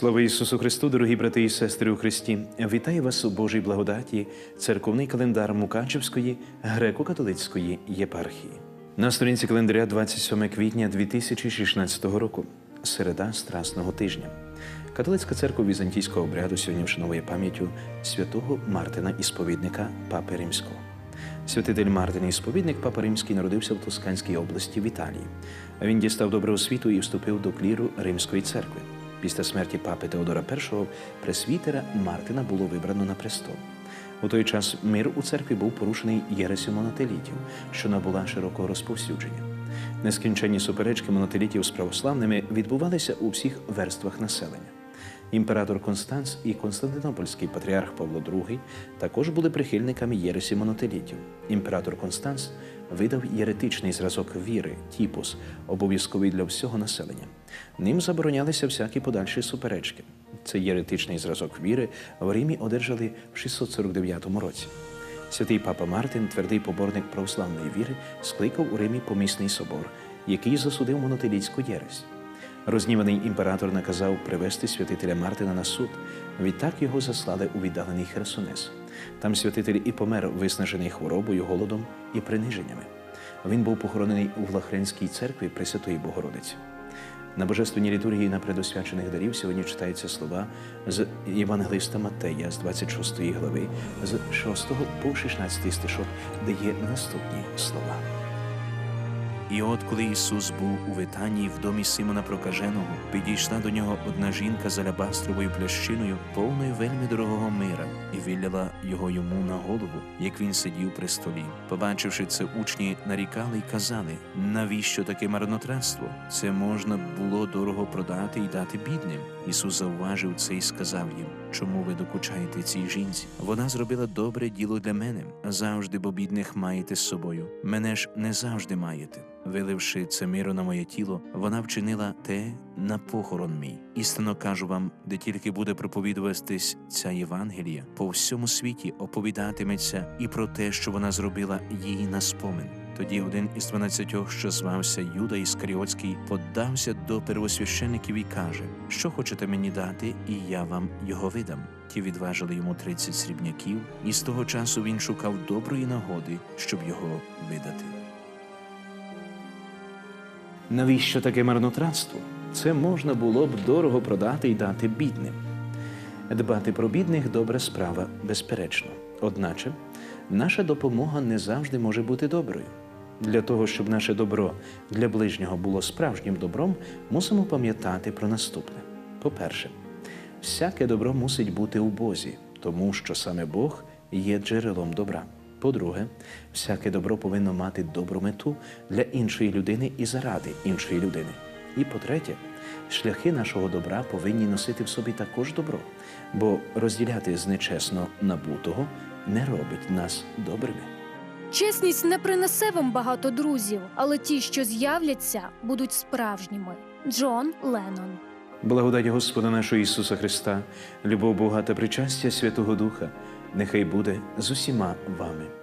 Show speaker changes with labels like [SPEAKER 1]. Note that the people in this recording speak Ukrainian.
[SPEAKER 1] Слава Ісусу Христу, дорогі брати і сестри у Христі! Вітаю вас у Божій благодаті, церковний календар Мукачевської греко-католицької єпархії. На сторінці календаря 27 квітня 2016 року, середа Страсного тижня. Католицька церква візантійського обряду сьогодні вшановує пам'яттю святого Мартина Ісповідника Папи Римського. Святитель Мартин Ісповідник Папа Римський народився в Тосканській області в Італії. Він дістав добру освіту і вступив до кліру Римської церкви. Після смерті папи Теодора І пресвітера Мартина було вибрано на престол. У той час мир у церкві був порушений єресю монотелітів, що набула широкого розповсюдження. Нескінченні суперечки монотелітів з православними відбувалися у всіх верствах населення. Імператор Констанс і Константинопольський патріарх Павло II також були прихильниками єресі монотелітів. Імператор Констанс видав єретичний зразок віри, тіпус, обов'язковий для всього населення. Ним заборонялися всякі подальші суперечки. Цей єретичний зразок віри в Римі одержали в 649 році. Святий папа Мартин, твердий поборник православної віри, скликав у Римі помісний собор, який засудив монотелітську єресь. Розніваний імператор наказав привести святителя Мартина на суд. Відтак його заслали у віддалений Херсонес. Там святитель і помер, виснажений хворобою, голодом і приниженнями. Він був похоронений у Влахренській церкві Пресвятої Богородиці. На божественній літургії на предосвячених дарів сьогодні читаються слова з Євангелиста Матея з 26 глави, з 6 по 16 стишок, де є наступні слова. І от коли Ісус був у Витанії в домі Симона Прокаженого, підійшла до нього одна жінка з алябастровою плящиною, повною вельми дорогого мира, і виляла його йому на голову, як він сидів при столі. Побачивши це, учні нарікали й казали: навіщо таке марнотратство? Це можна було дорого продати і дати бідним. Ісус зауважив це і сказав їм: Чому ви докучаєте цій жінці? Вона зробила добре діло для мене. Завжди, бо бідних маєте з собою. Мене ж не завжди маєте. Виливши це миро на моє тіло, вона вчинила те на похорон мій. Істинно кажу вам, де тільки буде проповідуватись ця Євангелія, по всьому світі оповідатиметься і про те, що вона зробила їй на спомин. Тоді один із дванадцятьох, що звався Юда Іскаріотський, подався до первосвящеників і каже: Що хочете мені дати, і я вам його видам. Ті відважили йому тридцять срібняків, і з того часу він шукав доброї нагоди, щоб його видати. Навіщо таке марнотратство? Це можна було б дорого продати і дати бідним. Дбати про бідних добра справа, безперечно. Одначе, наша допомога не завжди може бути доброю. Для того, щоб наше добро для ближнього було справжнім добром, мусимо пам'ятати про наступне. По-перше, всяке добро мусить бути у Бозі, тому що саме Бог є джерелом добра. По-друге, всяке добро повинно мати добру мету для іншої людини і заради іншої людини. І по-третє, шляхи нашого добра повинні носити в собі також добро, бо розділяти з нечесно набутого не робить нас добрими.
[SPEAKER 2] Чесність не принесе вам багато друзів, але ті, що з'являться, будуть справжніми. Джон Леннон.
[SPEAKER 1] Благодать Господа нашого Ісуса Христа, любов Бога та причастя Святого Духа, нехай буде з усіма вами.